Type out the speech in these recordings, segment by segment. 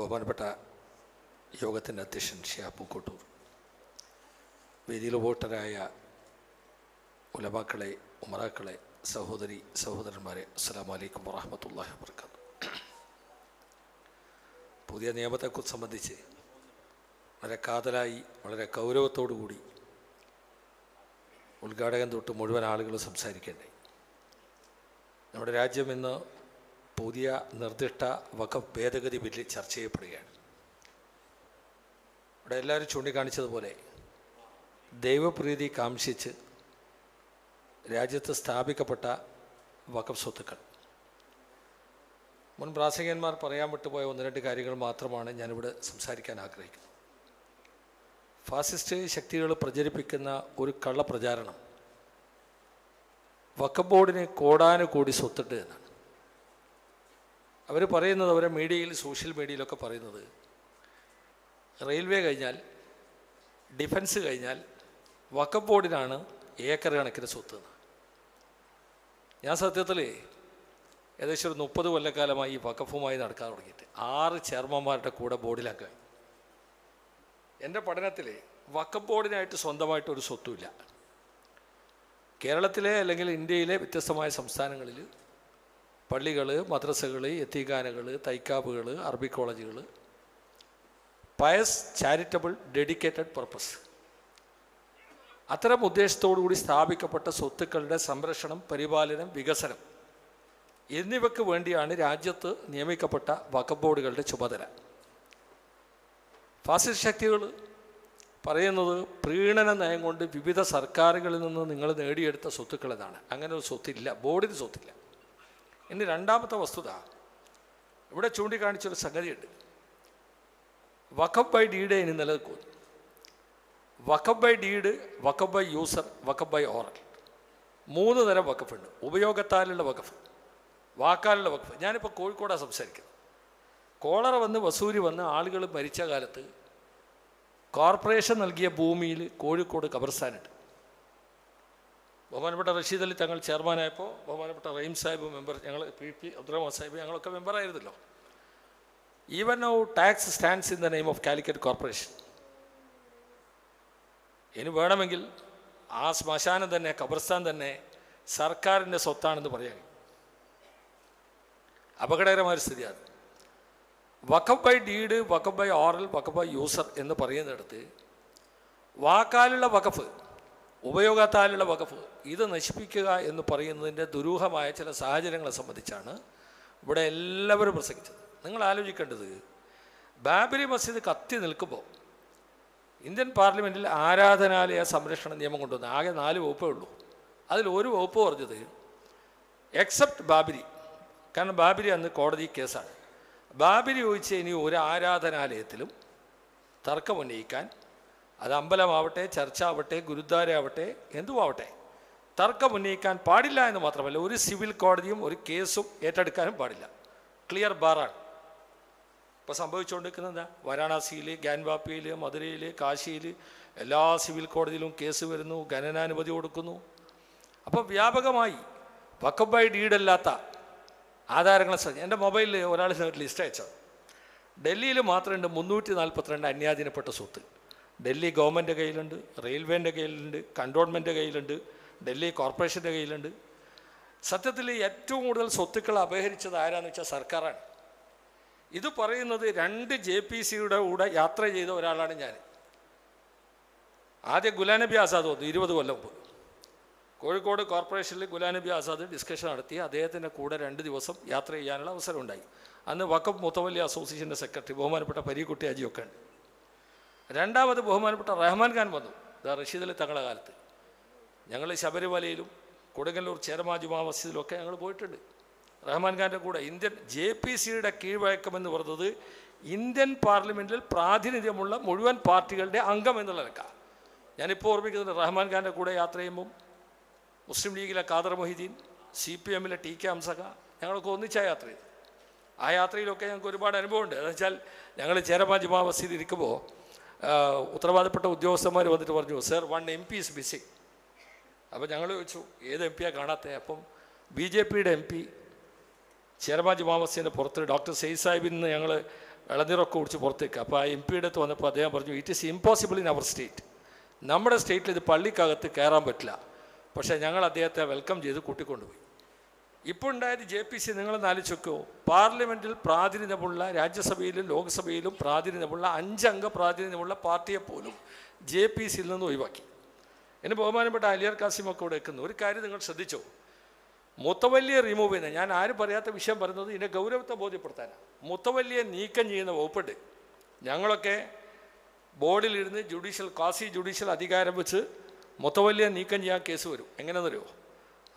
ബഹുമാനപ്പെട്ട യോഗത്തിന്റെ അധ്യക്ഷൻ ഷിയാ പൂക്കോട്ടൂർ. വേദിയിൽ വോട്ടരായ ഉലമാക്കളെ ഉമറാക്കളെ സഹോദരി സഹോദരന്മാരെ അസ്സാം വലൈക്കും വറഹമത്തല്ലാഹി വർക്കാത്തു പുതിയ നിയമത്തെക്കുറിച്ച് സംബന്ധിച്ച് വളരെ കാതലായി വളരെ കൂടി ഉദ്ഘാടകൻ തൊട്ട് മുഴുവൻ ആളുകൾ സംസാരിക്കേണ്ടേ. നമ്മുടെ രാജ്യം ഇന്ന് പുതിയ നിർദ്ദിഷ്ട വഖഫ് ഭേദഗതി ബില്ല് ചർച്ച ചെയ്യപ്പെടുകയാണ്. ഇവിടെ എല്ലാവരും ചൂണ്ടിക്കാണിച്ചതുപോലെ ദൈവപ്രീതി കാംക്ഷിച്ച് രാജ്യത്ത് സ്ഥാപിക്കപ്പെട്ട വഖഫ് സ്വത്തുക്കൾ. മുൻ പ്രാസംഗികന്മാർ പറയാൻ വിട്ടുപോയ ഒന്ന് രണ്ട് കാര്യങ്ങൾ മാത്രമാണ് ഞാനിവിടെ സംസാരിക്കാൻ ആഗ്രഹിക്കുന്നത്. ഫാസിസ്റ്റ് ശക്തികൾ പ്രചരിപ്പിക്കുന്ന ഒരു കള്ളപ്രചാരണം വഖഫ് ബോർഡിന് കോടാനുകൂടി സ്വത്തുണ്ട് എന്നാണ്. അവർ പറയുന്നത് അവരെ മീഡിയയിൽ സോഷ്യൽ മീഡിയയിലൊക്കെ പറയുന്നത്. റെയിൽവേ കഴിഞ്ഞാൽ ഡിഫൻസ് കഴിഞ്ഞാൽ വക്കപ്പ് ബോർഡിനാണ് ഏക്കർ കണക്കിന് സ്വത്ത്. ഞാൻ സത്യത്തിൽ ഏകദേശം ഒരു മുപ്പത് കൊല്ലക്കാലമായി ഈ വക്കഫുമായി നടക്കാൻ തുടങ്ങിയിട്ട് ആറ് ചെയർമാന്മാരുടെ കൂടെ ബോർഡിലൊക്കെ എന്റെ പഠനത്തിൽ വക്കപ്പ് ബോർഡിനായിട്ട് സ്വന്തമായിട്ട് ഒരു സ്വത്തുമില്ല. കേരളത്തിലെ അല്ലെങ്കിൽ ഇന്ത്യയിലെ വ്യത്യസ്തമായ സംസ്ഥാനങ്ങളിൽ പള്ളികൾ മദ്രസകൾ എത്തിഖാനകൾ തൈക്കാബുകൾ അറബി കോളേജുകൾ പയസ് ചാരിറ്റബിൾ ഡെഡിക്കേറ്റഡ് പർപ്പസ്. അത്തരം ഉദ്ദേശത്തോടു കൂടി സ്ഥാപിക്കപ്പെട്ട സ്വത്തുക്കളുടെ സംരക്ഷണം പരിപാലനം വികസനം എന്നിവയ്ക്ക് വേണ്ടിയാണ് രാജ്യത്ത് നിയമിക്കപ്പെട്ട വഖഫ് ബോർഡുകളുടെ ചുമതല. ഫാസിസ്റ്റ് ശക്തികൾ പറയുന്നത് പ്രീണന നയം കൊണ്ട് വിവിധ സർക്കാരുകളിൽ നിന്ന് നിങ്ങൾ നേടിയെടുത്ത സ്വത്തുക്കൾ എന്നാണ് അങ്ങനെ ഒരു സ്വത്തില്ല ബോർഡിന് സ്വത്തില്ല. ഇനി രണ്ടാമത്തെ വസ്തുത. ഇവിടെ ചൂണ്ടിക്കാണിച്ചൊരു സംഗതിയുണ്ട്. വഖഫ് ബൈ ഡീഡ് ഇനി നിലനിൽക്കുന്നു. Waqf by deed waqf by user waqf by oral. മൂന്ന് തരം വഖഫുണ്ട്. ഉപയോഗത്താലുള്ള വഖഫ് വാക്കാലുള്ള വഖഫ്. ഞാനിപ്പോൾ കോഴിക്കോടാണ് സംസാരിക്കുന്നത്. കോളറ വന്ന് വസൂരി വന്ന് ആളുകൾ മരിച്ച കാലത്ത് കോർപ്പറേഷൻ നൽകിയ ഭൂമിയിൽ കോഴിക്കോട് ഖബർസ്ഥാനുണ്ട്. ബഹുമാനപ്പെട്ട റഷീദ് അലി തങ്ങൾ ചെയർമാനായപ്പോൾ ബഹുമാനപ്പെട്ട റഹീം സാഹിബ് മെമ്പർ ഞങ്ങൾ പി പി അബ്ദുറഹ്മാൻ സാഹിബ് ഞങ്ങളൊക്കെ മെമ്പറായിരുന്നല്ലോ even now tax stands in the name of Calicut corporation ഇനി വേണമെങ്കിൽ ആ ശ്മശാനം തന്നെ ഖബർസ്ഥാൻ തന്നെ സർക്കാരിന്റെ സ്വത്താണെന്ന് പറയാൻ. അപകടകരമായ സ്ഥിതിയാണ്. Waqf by deed waqf by oral waqf by user എന്ന് പറയുന്നിടത്ത് വാക്കാലുള്ള വഖഫ് ഉപയോഗത്താലുള്ള വഖഫ് ഇത് നശിപ്പിക്കുക എന്ന് പറയുന്നതിന്റെ ദുരൂഹമായ ചില സാഹചര്യങ്ങളെ സംബന്ധിച്ചാണ് ഇവിടെ എല്ലാവരും പ്രസംഗിച്ചത്. നിങ്ങൾ ആലോചിക്കേണ്ടത് ബാബരി മസ്ജിദ് കത്തി നിൽക്കുമ്പോൾ ഇന്ത്യൻ പാർലമെന്റിൽ ആരാധനാലയ സംരക്ഷണ നിയമം കൊണ്ടുവന്നു ആകെ നാല് വകുപ്പേ ഉള്ളൂ. അതിൽ ഒരു വകുപ്പ് പറഞ്ഞത് എക്സെപ്റ്റ് ബാബരി. കാരണം ബാബരി അന്ന് കോടതി കേസാണ്. ബാബരി ഒഴിച്ച് ഇനി ഒരു ആരാധനാലയത്തിലും തർക്കം ഉന്നയിക്കാൻ അത് അമ്പലമാവട്ടെ ചർച്ചാവട്ടെ ഗുരുദ്വാരയാവട്ടെ എന്തുമാവട്ടെ. തർക്കം ഉന്നയിക്കാൻ പാടില്ല എന്ന് മാത്രമല്ല ഒരു സിവിൽ കോടതിയും ഒരു കേസും ഏറ്റെടുക്കാനും പാടില്ല. ക്ലിയർ ബാറാണ് ഇപ്പോൾ സംഭവിച്ചുകൊണ്ടിരിക്കുന്നത് എന്താ? വാരാണസിയിൽ ഗ്യാൻവാപ്പിയിൽ മധുരയിൽ കാശിയിൽ എല്ലാ സിവിൽ കോടതിയിലും കേസ് വരുന്നു ഖനനാനുമതി കൊടുക്കുന്നു. അപ്പോൾ വ്യാപകമായി വക്കബായി ഡീഡല്ലാത്ത ആധാരങ്ങളെ ശ്രദ്ധ എന്റെ മൊബൈലിൽ ഒരാൾ ലിസ്റ്റ് അയച്ചത്. ഡൽഹിയിൽ മാത്രമുണ്ട് മുന്നൂറ്റി നാൽപ്പത്തിരണ്ട് അന്യാധീനപ്പെട്ട സ്വത്ത്. ഡൽഹി ഗവൺമെന്റ് കയ്യിലുണ്ട് റെയിൽവേന്റെ കയ്യിലുണ്ട് കണ്ടോൺമെന്റ് കയ്യിലുണ്ട് ഡൽഹി കോർപ്പറേഷന്റെ കയ്യിലുണ്ട്. സത്യത്തിൽ ഏറ്റവും കൂടുതൽ സ്വത്തുക്കൾ അപഹരിച്ചത് ആരാന്ന് വെച്ചാൽ സർക്കാരാണ്. ഇത് പറയുന്നത് രണ്ട് ജെ പി സിയുടെ കൂടെ യാത്ര ചെയ്ത ഒരാളാണ് ഞാൻ. ആദ്യം ഗുലാനബി ആസാദ് വന്നു ഇരുപത് കൊല്ലം മുമ്പ്. കോഴിക്കോട് കോർപ്പറേഷനിൽ ഗുലാനബി ആസാദ് ഡിസ്കഷൻ നടത്തി അദ്ദേഹത്തിന്റെ കൂടെ രണ്ട് ദിവസം യാത്ര ചെയ്യാനുള്ള അവസരം ഉണ്ടായി അന്ന് വക്കഫ് മുത്തവല്ലി അസോസിയേഷന്റെ സെക്രട്ടറി ബഹുമാനപ്പെട്ട പരീക്കുട്ടി അജിയൊക്കെ ഉണ്ട്. രണ്ടാമത് ബഹുമാനപ്പെട്ട റഹ്മാൻ ഖാൻ വന്നു. ദാ റഷീദ് അലി തങ്ങളുടെ കാലത്ത്. ഞങ്ങൾ ശബരിമലയിലും കൊടുങ്ങല്ലൂർ ചേരമാ ജുമാ മസ്ജിദിലൊക്കെ ഞങ്ങൾ പോയിട്ടുണ്ട്. റഹ്മാൻ ഖാന്റെ കൂടെ ഇന്ത്യൻ ജെ പി സിയുടെ കീഴ്വഴക്കമെന്ന് പറഞ്ഞത് ഇന്ത്യൻ പാർലമെന്റിൽ പ്രാതിനിധ്യമുള്ള മുഴുവൻ പാർട്ടികളുടെ അംഗം എന്നുള്ള നിലക്ക. ഞാനിപ്പോൾ ഓർമ്മിക്കുന്നുണ്ട് റഹ്മാൻ ഖാന്റെ കൂടെ യാത്ര ചെയ്യുമ്പം മുസ്ലിം ലീഗിലെ ഖാദർ മൊഹീദ്ദീൻ സി പി എമ്മിലെ ടി കെ ഹംസക ഞങ്ങളൊക്കെ ഒന്നിച്ചാണ് യാത്ര ചെയ്തു ആ യാത്രയിലൊക്കെ ഞങ്ങൾക്ക് ഒരുപാട് അനുഭവമുണ്ട്. അതെന്ന് വെച്ചാൽ ഞങ്ങൾ ചേരമാ ജുമാ മസ്ജിദ് ഇരിക്കുമ്പോൾ ഉത്തരവാദപ്പെട്ട ഉദ്യോഗസ്ഥന്മാർ വന്നിട്ട് പറഞ്ഞു sir one M P is missing അപ്പോൾ ഞങ്ങൾ ചോദിച്ചു ഏത് എം പിയാണ് കാണാത്തത് അപ്പം ബി ജെ പിയുടെ എം പി ചേരമാ മാമസിന്റെ പുറത്ത് ഡോക്ടർ സെയ്ദ് സാഹിബിൽ നിന്ന് ഞങ്ങൾ ഇളനീരൊക്കെ കുടിച്ച് പുറത്തേക്ക്. അപ്പോൾ ആ എം പിയുടെ അടുത്ത് വന്നപ്പോൾ അദ്ദേഹം പറഞ്ഞു it is impossible in our state നമ്മുടെ സ്റ്റേറ്റിൽ ഇത് പള്ളിക്കകത്ത് കയറാൻ പറ്റില്ല. പക്ഷേ ഞങ്ങൾ അദ്ദേഹത്തെ വെൽക്കം ചെയ്ത് കൂട്ടിക്കൊണ്ടുപോയി. ഇപ്പോൾ ഉണ്ടായത് ജെ പി സി നിങ്ങൾ നാലിച്ചൊക്കെയോ പാർലമെന്റിൽ പ്രാതിനിധ്യമുള്ള രാജ്യസഭയിലും ലോക്സഭയിലും പ്രാതിനിധ്യമുള്ള അഞ്ചംഗ പ്രാതിനിധ്യമുള്ള പാർട്ടിയെ പോലും ജെ പി സിയിൽ നിന്ന് ഒഴിവാക്കി. എന്നെ ബഹുമാനപ്പെട്ട അലിയർ കാസിമൊക്കെ ഇവിടെ വെക്കുന്നു ഒരു കാര്യം നിങ്ങൾ ശ്രദ്ധിച്ചോ. മുത്തവല്ലിയെ റിമൂവ് ചെയ്യുന്ന ഞാൻ ആരും പറയാത്ത വിഷയം പറയുന്നത് ഇതിന്റെ ഗൗരവത്തെ ബോധ്യപ്പെടുത്താനാണ് മുത്തവല്ലിയെ നീക്കം ചെയ്യുന്ന വകുപ്പുണ്ട്. ഞങ്ങളൊക്കെ ബോർഡിലിരുന്ന് ജുഡീഷ്യൽ കാസി ജുഡീഷ്യൽ അധികാരം വെച്ച് മുത്തവല്ലിയെ നീക്കം ചെയ്യാൻ കേസ് വരും. എങ്ങനെയെന്നറിയോ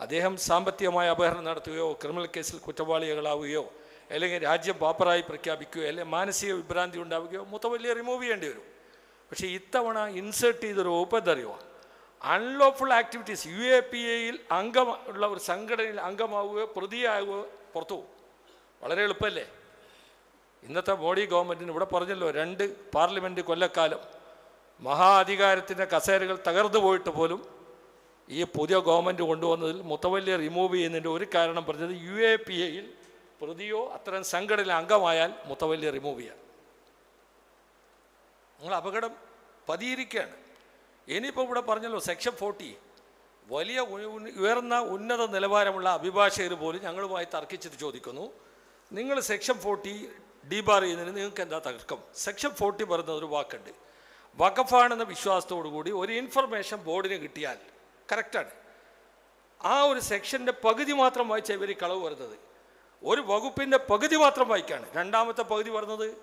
അദ്ദേഹം സാമ്പത്തികമായ അപഹരണം നടത്തുകയോ ക്രിമിനൽ കേസിൽ കുറ്റവാളികളാവുകയോ അല്ലെങ്കിൽ രാജ്യം പാപ്പറായി പ്രഖ്യാപിക്കുകയോ അല്ലെങ്കിൽ മാനസിക വിഭ്രാന്തി ഉണ്ടാവുകയോ മുത്തവല്ലിയെ റിമൂവ് ചെയ്യേണ്ടി വരും. പക്ഷേ ഇത്തവണ ഇൻസേർട്ട് ചെയ്തൊരു വകുപ്പ് എന്തറിയോ unlawful activities U A P എയിൽ അംഗം ഉള്ള ഒരു സംഘടനയിൽ അംഗമാവുകയോ പ്രതിയാകുകയോ പുറത്തു പോകും. വളരെ എളുപ്പമല്ലേ? ഇന്നത്തെ മോഡി ഗവൺമെന്റിന് ഇവിടെ പറഞ്ഞല്ലോ രണ്ട് പാർലമെന്റ് കൊല്ലക്കാലം മഹാ അധികാരത്തിന്റെ കസേരകൾ തകർന്നു പോയിട്ട് പോലും ഈ പുതിയ ഗവൺമെന്റ് കൊണ്ടുവന്നതിൽ മുത്തവല്ലിയെ റിമൂവ് ചെയ്യുന്നതിന്റെ ഒരു കാരണം പറഞ്ഞത് യു എ പി എയിൽ പ്രതിയോ അത്തരം സംഘടന അംഗമായാൽ മുത്തവല്ലിയെ റിമൂവ് ചെയ്യാം നിങ്ങൾ അപകടം പതിയിരിക്കുകയാണ്. ഇനിയിപ്പോൾ ഇവിടെ പറഞ്ഞല്ലോ സെക്ഷൻ ഫോർട്ടി വലിയ ഉയർന്ന ഉന്നത നിലവാരമുള്ള അഭിഭാഷകർ പോലും ഞങ്ങളുമായി തർക്കിച്ചിട്ട് ചോദിക്കുന്നു. നിങ്ങൾ സെക്ഷൻ ഫോർട്ടി ഡീബാർ ചെയ്യുന്നതിന് നിങ്ങൾക്ക് എന്താ തർക്കം? സെക്ഷൻ ഫോർട്ടി പറയുന്ന ഒരു വാക്കുണ്ട്. വഖഫാണെന്ന വിശ്വാസത്തോടു കൂടി ഒരു ഇൻഫർമേഷൻ ബോർഡിന് കിട്ടിയാൽ കറക്റ്റാണ്. ആ ഒരു സെക്ഷന്റെ പകുതി മാത്രം വായിച്ച ഇവർ കളവ് വരുന്നത്. ഒരു വകുപ്പിന്റെ പകുതി മാത്രം വായിക്കാണ്. രണ്ടാമത്തെ പകുതി വരുന്നത്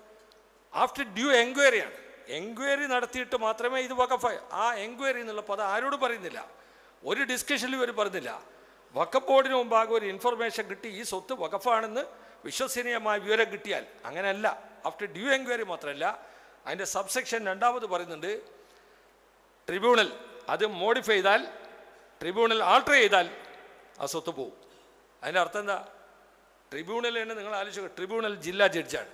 ആഫ്റ്റർ ഡ്യൂ എൻക്വയറിയാണ്. എൻക്വയറി നടത്തിയിട്ട് മാത്രമേ ഇത് വകഫ് ആ എൻക്വയറി എന്നുള്ള പദം ആരോട് പറയുന്നില്ല. ഒരു ഡിസ്കഷനിലും ഇവർ പറഞ്ഞില്ല വക്കഫ് ബോർഡിന് മുമ്പാകെ ഒരു ഇൻഫർമേഷൻ കിട്ടി ഈ സ്വത്ത് വകഫാണെന്ന് വിശ്വസനീയമായ വിവരം കിട്ടിയാൽ. അങ്ങനെയല്ല. ആഫ്റ്റർ ഡ്യൂ എൻക്വയറി മാത്രമല്ല അതിന്റെ സബ്സെക്ഷൻ രണ്ടാമത് പറയുന്നുണ്ട് ട്രിബ്യൂണൽ അത് മോഡിഫൈ ചെയ്താൽ ട്രിബ്യൂണൽ ആൾട്ടർ ചെയ്താൽ ആ സ്വത്ത് പോവും. അതിന്റെ അർത്ഥം എന്താ? ട്രിബ്യൂണൽ തന്നെ നിങ്ങൾ ആലോചിക്കുക ട്രിബ്യൂണൽ ജില്ലാ ജഡ്ജാണ്.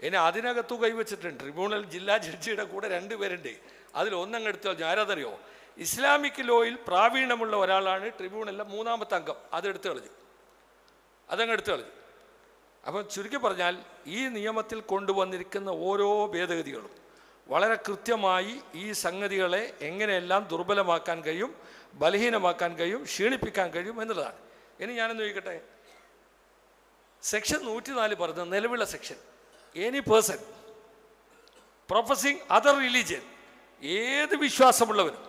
ഇനി അതിനകത്തു കൈവച്ചിട്ടുണ്ട്. ട്രിബ്യൂണൽ ജില്ലാ ജഡ്ജിയുടെ കൂടെ രണ്ട് പേരുണ്ട്. അതിൽ ഒന്നങ്ങ് എടുത്തു ആരാതറിയോ ഇസ്ലാമിക് ലോയിൽ പ്രാവീണ്യമുള്ള ഒരാളാണ് ട്രിബ്യൂണലിലെ മൂന്നാമത്തെ അംഗം. അതെടുത്ത് കളഞ്ഞു. അതങ്ങ് എടുത്ത് കളഞ്ഞു. അപ്പം ചുരുക്കി പറഞ്ഞാൽ ഈ നിയമത്തിൽ കൊണ്ടുവന്നിരിക്കുന്ന ഓരോ ഭേദഗതികളും വളരെ കൃത്യമായി ഈ സംഗതികളെ എങ്ങനെയെല്ലാം ദുർബലമാക്കാൻ കഴിയും ബലഹീനമാക്കാൻ കഴിയും ക്ഷീണിപ്പിക്കാൻ കഴിയും എന്നുള്ളതാണ്. ഇനി ഞാനൊന്ന് ചോദിക്കട്ടെ? സെക്ഷൻ നൂറ്റി നാല് പറഞ്ഞ നിലവിലുള്ള section any person professing other religion ഏത് വിശ്വാസമുള്ളവരും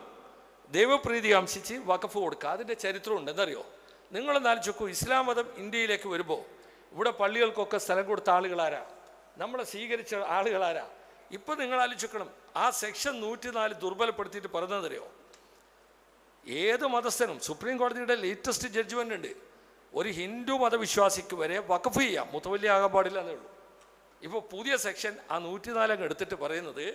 ദൈവപ്രീതി കാംക്ഷിച്ച് വഖഫ് കൊടുക്കുക. അതിന്റെ ചരിത്രമുണ്ട് എന്തറിയോ നിങ്ങളെന്നാലും ആലോചിക്കൂ ഇസ്ലാം മതം ഇന്ത്യയിലേക്ക് വരുമ്പോൾ ഇവിടെ പള്ളികൾക്കൊക്കെ സ്ഥലം കൊടുത്ത ആളുകളാരാ? നമ്മളെ സ്വീകരിച്ച ആളുകളാരാ? ഇപ്പം നിങ്ങൾ ആലോചിക്കണം ആ സെക്ഷൻ നൂറ്റിനാല് ദുർബലപ്പെടുത്തിയിട്ട് പറഞ്ഞതറിയോ ഏത് മതസ്ഥനും സുപ്രീം കോടതിയുടെ ലേറ്റസ്റ്റ് ജഡ്ജ്മെന്റ് ഉണ്ട്. ഒരു ഹിന്ദു മതവിശ്വാസിക്ക് വരെ വഖഫ് ചെയ്യാം. മുത്തവല്ലി ആകാൻ പാടില്ല എന്നേ ഉള്ളൂ. ഇപ്പോൾ പുതിയ സെക്ഷൻ ആ നൂറ്റിനാലങ്ങ് എടുത്തിട്ട് പറയുന്നത്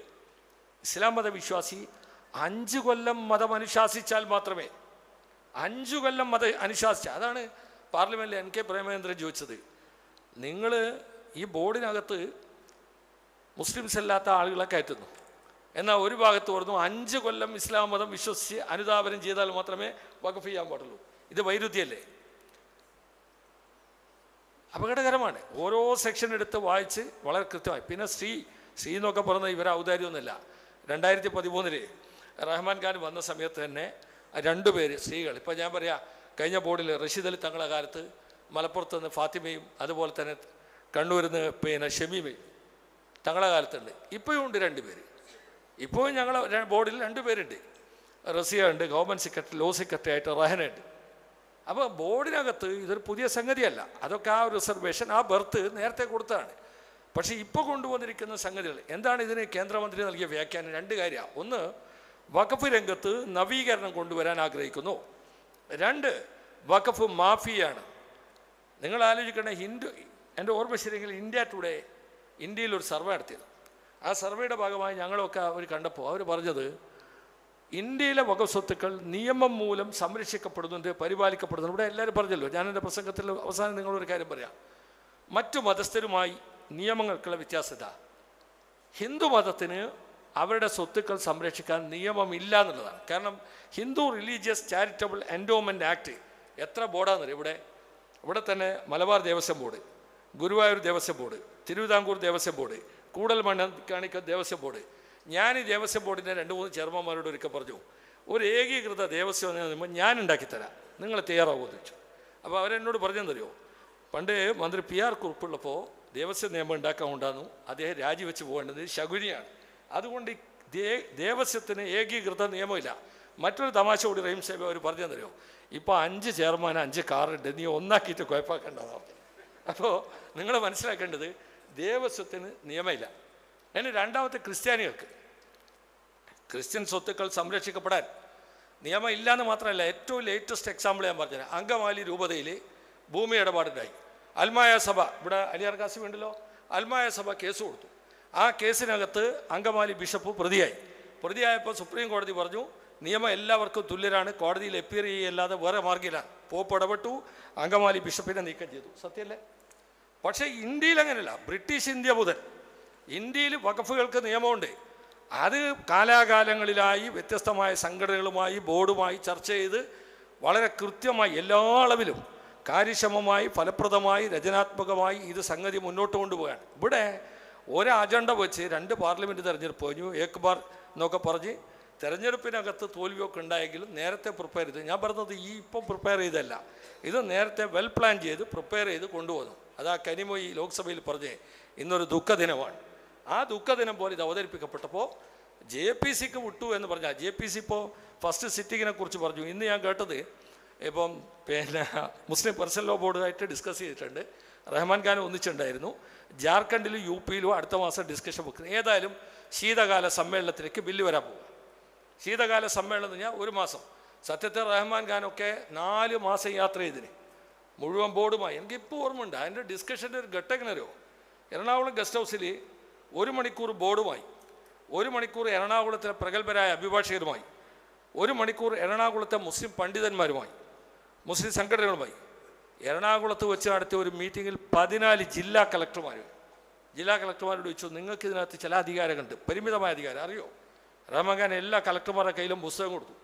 ഇസ്ലാം മതവിശ്വാസി അഞ്ച് കൊല്ലം മതം അനുശാസിച്ചാൽ മാത്രമേ അഞ്ചു കൊല്ലം മത അനുശാസിച്ച. അതാണ് പാർലമെന്റിൽ എൻ കെ പ്രേമചന്ദ്രൻ ചോദിച്ചത്. നിങ്ങൾ ഈ ബോർഡിനകത്ത് മുസ്ലിംസ് അല്ലാത്ത ആളുകളെ കയറ്റുന്നു. എന്നാൽ ഒരു ഭാഗത്ത് പറഞ്ഞു അഞ്ച് കൊല്ലം ഇസ്ലാം മതം വിശ്വസിച്ച് അനുധാപനം ചെയ്താൽ മാത്രമേ വഖഫ് ചെയ്യാൻ പാടുള്ളൂ. ഇത് വൈരുദ്ധ്യല്ലേ? അപകടകരമാണ്. ഓരോ സെക്ഷൻ എടുത്ത് വായിച്ച് വളരെ കൃത്യമായി. പിന്നെ ശ്രീ ശ്രീ എന്നൊക്കെ പറഞ്ഞ ഇവരെ ഔദാര്യമൊന്നുമില്ല. രണ്ടായിരത്തി പതിമൂന്നിൽ റഹ്മാൻ ഖാൻ വന്ന സമയത്ത് തന്നെ രണ്ടുപേര് സ്ത്രീകൾ. ഇപ്പം ഞാൻ പറയാം കഴിഞ്ഞ ബോർഡിൽ റഷീദ് അലി തങ്ങളെ കാലത്ത് മലപ്പുറത്ത് നിന്ന് ഫാത്തിമയും അതുപോലെ തന്നെ കണ്ണൂരിൽ നിന്ന് പിന്നെ ഷമീമയും തങ്ങളെ കാലത്തുണ്ട്. ഇപ്പോഴും ഉണ്ട് രണ്ടുപേര് ഇപ്പോഴും ഞങ്ങളെ ബോർഡിൽ രണ്ടുപേരുണ്ട് റസിയ ഉണ്ട് ഗവൺമെന്റ് സെക്രട്ടറി ലോ സെക്രട്ടറി ആയിട്ട് റഹനുണ്ട് അപ്പോൾ ബോർഡിനകത്ത് ഇതൊരു പുതിയ സംഗതിയല്ല. അതൊക്കെ ആ റിസർവേഷൻ ആ ബർത്ത് നേരത്തെ കൊടുത്തതാണ്. പക്ഷേ ഇപ്പോൾ കൊണ്ടുവന്നിരിക്കുന്ന സംഗതികൾ എന്താണ് ഇതിന് കേന്ദ്രമന്ത്രി നൽകിയ വ്യാഖ്യാനം? രണ്ട് കാര്യമാണ് ഒന്ന് വഖഫ് രംഗത്ത് നവീകരണം കൊണ്ടുവരാൻ ആഗ്രഹിക്കുന്നു. രണ്ട് വഖഫ് മാഫിയാണ്. നിങ്ങൾ ആലോചിക്കണേ ഹിന്ദു എന്റെ ഓർമ്മ ശരിയെങ്കിൽ ഇന്ത്യ ടുഡേ ഇന്ത്യയിൽ ഒരു സർവേ നടത്തിയത്. ആ സർവേയുടെ ഭാഗമായി ഞങ്ങളൊക്കെ അവർ കണ്ടപ്പോൾ അവർ പറഞ്ഞത് ഇന്ത്യയിലെ വകസ്വത്തുക്കൾ സ്വത്തുക്കൾ നിയമം മൂലം സംരക്ഷിക്കപ്പെടുന്നുണ്ട് പരിപാലിക്കപ്പെടുന്നുണ്ട് ഇവിടെ എല്ലാവരും പറഞ്ഞല്ലോ ഞാൻ എന്റെ പ്രസംഗത്തിൽ അവസാനം നിങ്ങളൊരു കാര്യം പറയാം. മറ്റു മതസ്ഥരുമായി നിയമങ്ങൾക്കുള്ള വ്യത്യാസത ഹിന്ദു മതത്തിന് അവരുടെ സ്വത്തുക്കൾ സംരക്ഷിക്കാൻ നിയമമില്ല എന്നുള്ളതാണ്. കാരണം Hindu religious charitable endowment act എത്ര ബോർഡാണെന്നറിയാം ഇവിടെ? ഇവിടെ തന്നെ Malabar Devaswom board Guruvayur Devaswom board. Thiruvithamkoor Devaswom board Koodalmanikyam Devaswom board. ഞാൻ ഈ ദേവസ്വം ബോർഡിന്റെ രണ്ട് മൂന്ന് ചെയർമാന്മാരോട് ഒരിക്കൽ പറഞ്ഞു ഒരു ഏകീകൃത ദേവസ്വം എന്ന് പറയുമ്പോൾ ഞാൻ ഉണ്ടാക്കിത്തരാം നിങ്ങൾ തയ്യാറാവുമോ? എന്ന് വെച്ചു അപ്പോൾ അവരെന്നോട് പറഞ്ഞെന്നറിയോ പണ്ട് മന്ത്രി പി ആർ കുറുപ്പുള്ളപ്പോൾ ദേവസ്വം നിയമം ഉണ്ടാക്കാൻ ഉണ്ടായിരുന്നു അദ്ദേഹം രാജിവെച്ച് പോകേണ്ടത് ശകുനിയാണ്. അതുകൊണ്ട് ദേ ദേവസ്വത്തിന് ഏകീകൃത നിയമമില്ല. മറ്റൊരു തമാശ കൂടി റഹീം സാഹിബ് അവർ പറഞ്ഞു തരുമോ ഇപ്പോൾ അഞ്ച് ചെയർമാൻ അഞ്ച് കാറുണ്ട്. നീ ഒന്നാക്കിയിട്ട് കുഴപ്പമാക്കേണ്ടതാണ് അപ്പോൾ നിങ്ങൾ മനസ്സിലാക്കേണ്ടത് ദേവസ്വത്തിന് നിയമമില്ല. അതിന് രണ്ടാമത്തെ ക്രിസ്ത്യാനികൾക്ക്. ക്രിസ്ത്യൻ സ്വത്തുക്കൾ സംരക്ഷിക്കപ്പെടാൻ നിയമം ഇല്ലയെന്ന് മാത്രമല്ല ഏറ്റവും ലേറ്റസ്റ്റ് എക്സാമ്പിൾ ഞാൻ പറഞ്ഞുതരാം. അങ്കമാലി രൂപതയിൽ ഭൂമി ഇടപാടുണ്ടായി അൽമായ സഭ ഇവിടെ അലിയാർ കാസിം ഉണ്ടല്ലോ അൽമായ സഭ കേസ് കൊടുത്തു. ആ കേസിനകത്ത് അങ്കമാലി ബിഷപ്പ് പ്രതിയായി. പ്രതിയായപ്പോൾ സുപ്രീം കോടതി പറഞ്ഞു നിയമം എല്ലാവർക്കും തുല്യരാണ് കോടതിയിൽ എപ്പിയർ ചെയ്യല്ലാതെ വേറെ മാർഗമില്ല പോപ്പ് ഇടപെട്ടു അങ്കമാലി ബിഷപ്പിനെ നീക്കം ചെയ്തു. സത്യമല്ലേ പക്ഷേ ഇന്ത്യയിൽ അങ്ങനെയല്ല. ബ്രിട്ടീഷ് ഇന്ത്യ മുതൽ ഇന്ത്യയിൽ വഖഫുകൾക്ക് നിയമമുണ്ട്. അത് കാലാകാലങ്ങളിലായി വ്യത്യസ്തമായ സംഘടനകളുമായി ബോർഡുമായി ചർച്ച ചെയ്ത് വളരെ കൃത്യമായി എല്ലാ അളവിലും കാര്യക്ഷമമായി ഫലപ്രദമായി രചനാത്മകമായി ഇത് സംഗതി മുന്നോട്ട് കൊണ്ടുപോവുകയാണ്. ഇവിടെ ഒരു അജണ്ട വെച്ച് രണ്ട് പാർലമെന്റ് തെരഞ്ഞെടുപ്പ് കഴിഞ്ഞു. ഏക് ബാർ എന്നൊക്കെ പറഞ്ഞ് തെരഞ്ഞെടുപ്പിനകത്ത് തോൽവിയൊക്കെ ഉണ്ടായെങ്കിലും നേരത്തെ പ്രിപ്പയർ ചെയ്ത് ഞാൻ പറഞ്ഞത് ഈ ഇപ്പം പ്രിപ്പയർ ചെയ്തല്ല ഇത് നേരത്തെ വെൽ പ്ലാൻ ചെയ്ത് പ്രിപ്പയർ ചെയ്ത് കൊണ്ടുവന്നു. അത് ഈ ലോക്സഭയിൽ പറഞ്ഞ് ഇന്നൊരു ദുഃഖദിനമാണ്. ആ ദുഃഖദിനം പോലെ ഇത് അവതരിപ്പിക്കപ്പെട്ടപ്പോൾ ജെ പി സിക്ക് വിട്ടു എന്ന് പറഞ്ഞാൽ ജെ പി സി ഇപ്പോൾ ഫസ്റ്റ് സിറ്റിങ്ങിനെ കുറിച്ച് പറഞ്ഞു. ഇന്ന് ഞാൻ കേട്ടത് ഇപ്പം പിന്നെ മുസ്ലിം പേഴ്സണൽ ലോ ബോർഡുമായിട്ട് ഡിസ്കസ് ചെയ്തിട്ടുണ്ട്. റഹ്മാൻ ഖാൻ ഒന്നിച്ചുണ്ടായിരുന്നു ജാർഖണ്ഡിലും യു പിയിലും അടുത്ത മാസം ഡിസ്കഷൻ വെക്കുന്നത് ഏതായാലും ശീതകാല സമ്മേളനത്തിലേക്ക് ബില്ല് വരാൻ പോകും ശീതകാല സമ്മേളനം എന്ന് പറഞ്ഞാൽ ഒരു മാസം. സത്യത്തിൽ റഹ്മാൻ ഖാനൊക്കെ നാല് മാസം യാത്ര ചെയ്തിന്. മുഴുവൻ ബോർഡുമായി. എനിക്ക് ഇപ്പോൾ ഓർമ്മയുണ്ട് അതിന്റെ ഡിസ്കഷന്റെ ഒരു ഘട്ടത്തിനറിയോ എറണാകുളം ഗസ്റ്റ് ഹൗസിൽ ഒരു മണിക്കൂർ ബോർഡുമായി ഒരു മണിക്കൂർ എറണാകുളത്തിലെ പ്രഗത്ഭരായ അഭിഭാഷകരുമായി ഒരു മണിക്കൂർ എറണാകുളത്തെ മുസ്ലിം പണ്ഡിതന്മാരുമായി മുസ്ലിം സംഘടനകളുമായി. എറണാകുളത്ത് വെച്ച് നടത്തിയ ഒരു മീറ്റിങ്ങിൽ പതിനാല് ജില്ലാ കളക്ടർമാർ ജില്ലാ കളക്ടർമാരോട് ചോദിച്ചു നിങ്ങൾക്ക് ഇതിനകത്ത് ചില അധികാരമുണ്ട് പരിമിതമായ അധികാരം അറിയോ? റഹ്മാൻ എല്ലാ കളക്ടർമാരുടെ കയ്യിലും പുസ്തകം കൊടുത്തു.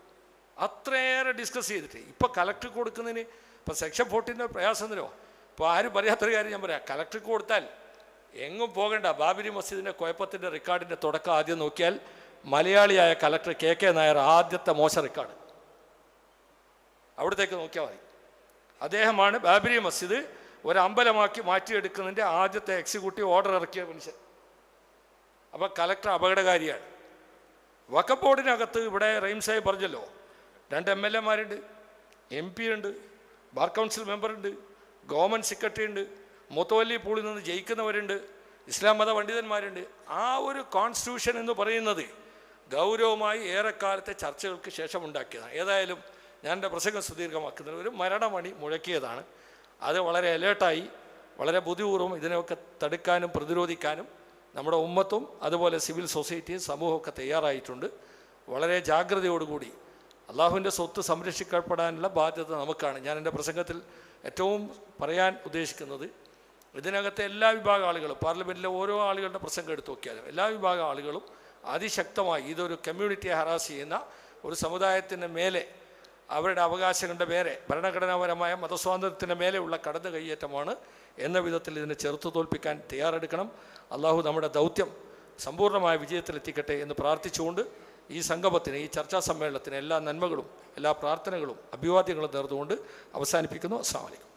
അത്രയേറെ ഡിസ്കസ് ചെയ്തിട്ട്. ഇപ്പോൾ കളക്ടർ കൊടുക്കുന്നതിന് ഇപ്പോൾ സെക്ഷൻ ഫോർട്ടീന്റെ പ്രയാസം തരുമോ ഇപ്പോൾ ആരും പറയാത്തൊരു കാര്യം ഞാൻ പറയാം. കലക്ടർക്ക് കൊടുത്താൽ എങ്ങും പോകണ്ട. ബാബരി മസ്ജിദിന്റെ കുഴപ്പത്തിന്റെ റെക്കോർഡിന്റെ തുടക്കം ആദ്യം നോക്കിയാൽ മലയാളിയായ കലക്ടർ കെ കെ നായർ ആദ്യത്തെ മോശം റെക്കോർഡ്. അവിടത്തേക്ക് നോക്കിയാൽ മതി. അദ്ദേഹമാണ് ബാബരി മസ്ജിദ് ഒരു അമ്പലമാക്കി മാറ്റിയെടുക്കുന്നതിന്റെ ആദ്യത്തെ എക്സിക്യൂട്ടീവ് ഓർഡർ ഇറക്കിയ മനുഷ്യൻ. അപ്പോൾ കലക്ടർ അപകടകാരിയാണ്. ബോർഡിനകത്ത് ഇവിടെ റെയിംസായി പറഞ്ഞല്ലോ രണ്ട് എം എൽ എമാരുണ്ട് എം പി ഉണ്ട് ബാർ കൗൺസിൽ മെമ്പറുണ്ട് ഗവൺമെന്റ് സെക്രട്ടറി ഉണ്ട് മുത്തവല്ലി പൂളിൽ നിന്ന് ജയിക്കുന്നവരുണ്ട് ഇസ്ലാം മത പണ്ഡിതന്മാരുണ്ട്. ആ ഒരു കോൺസ്റ്റിറ്റ്യൂഷൻ എന്ന് പറയുന്നത് ഗൗരവമായി ഏറെക്കാലത്തെ ചർച്ചകൾക്ക് ശേഷം ഉണ്ടാക്കിയതാണ് ഏതായാലും ഞാൻ എന്റെ പ്രസംഗം സുദീർഘമാക്കുന്നത് ഒരു മരണമണി മുഴക്കിയതാണ്. അത് വളരെ അലേർട്ടായി വളരെ ബുദ്ധിപൂർവം ഇതിനെയൊക്കെ തടുക്കാനും പ്രതിരോധിക്കാനും നമ്മുടെ ഉമ്മത്തും അതുപോലെ സിവിൽ സൊസൈറ്റിയും സമൂഹമൊക്കെ തയ്യാറായിട്ടുണ്ട്. വളരെ ജാഗ്രതയോടുകൂടി അള്ളാഹുവിന്റെ സ്വത്ത് സംരക്ഷിക്കപ്പെടാനുള്ള ബാധ്യത നമുക്കാണ്. ഞാൻ എന്റെ പ്രസംഗത്തിൽ ഏറ്റവും പറയാൻ ഉദ്ദേശിക്കുന്നത് ഇതിനകത്തെ എല്ലാ വിഭാഗം ആളുകളും പാർലമെന്റിലെ ഓരോ ആളുകളുടെ പ്രസംഗം എടുത്തു നോക്കിയാലും എല്ലാ വിഭാഗം ആളുകളും അതിശക്തമായി ഇതൊരു കമ്മ്യൂണിറ്റിയെ ഹറാസ് ചെയ്യുന്ന ഒരു സമുദായത്തിന് മേലെ അവരുടെ അവകാശങ്ങളുടെ മേലെ ഭരണഘടനാപരമായ മതസ്വാതന്ത്ര്യത്തിന്റെ മേലെയുള്ള കടന്നു കയ്യേറ്റമാണ് എന്ന വിധത്തിൽ ഇതിനെ ചെറുത്തു തോൽപ്പിക്കാൻ തയ്യാറെടുക്കണം. അള്ളാഹു നമ്മുടെ ദൗത്യം സമ്പൂർണമായ വിജയത്തിലെത്തിക്കട്ടെ എന്ന് പ്രാർത്ഥിച്ചുകൊണ്ട് ഈ സംഗമത്തിന് ഈ ചർച്ചാ സമ്മേളനത്തിന് എല്ലാ നന്മകളും എല്ലാ പ്രാർത്ഥനകളും അഭിവാദ്യങ്ങളും നേർന്നുകൊണ്ട് അവസാനിപ്പിക്കുന്നു. അസ്സാം വലൈക്കും